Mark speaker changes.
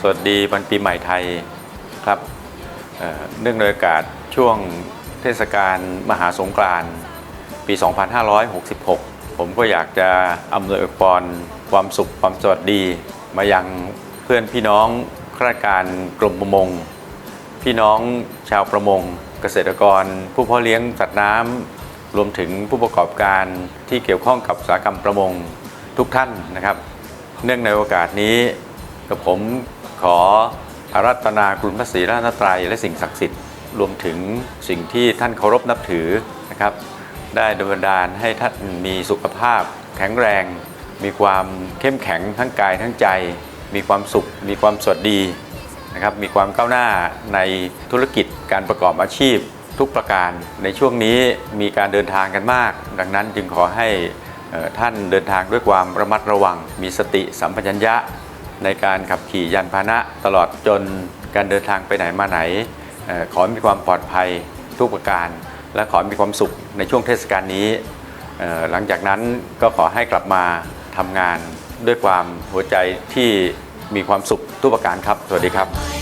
Speaker 1: สวัสดีวันปีใหม่ไทยครับเเนื่องในโอกาสช่วงเทศกาลมหาสงกรานต์ปี 2566 ผมก็อยากจะอำนวยอวยพรความสุขความสวัสดีมายังเพื่อนพี่น้องข้าราชการกรมประมง พี่น้องชาวประมง เกษตรกร ผู้เพาะเลี้ยงสัตว์น้ำรวมถึงผู้ประกอบการที่เกี่ยวข้องกับอุตสาหกรรมประมงทุกท่านนะครับ เนื่องในโอกาสนี้กับผม ขออารัตนาคุณพระศรีรัตนตรัยและสิ่งศักดิ์สิทธิ์รวมถึงสิ่งที่ท่านเคารพนับถือนะครับ ได้ดลบันดาลให้ท่านมีสุขภาพ แข็งแรง มีความเข้มแข็งทั้งกายทั้งใจ มีความสุข มีความสวัสดีนะครับ มีความก้าวหน้าในธุรกิจการประกอบอาชีพทุกประการในช่วงนี้มีการเดินทางกันมาก ดังนั้นจึงขอให้ท่านเดินทางด้วยความระมัดระวัง มีสติสัมปชัญญะ ในการขับขี่ยานพาหนะตลอดจนการเดินทางไปไหนมาไหน ขอมีความปลอดภัยทุกประการ และขอมีความสุขในช่วงเทศกาลนี้ หลังจากนั้นก็ขอให้กลับมาทำงานด้วยความหัวใจที่มีความสุขทุกประการครับ สวัสดีครับ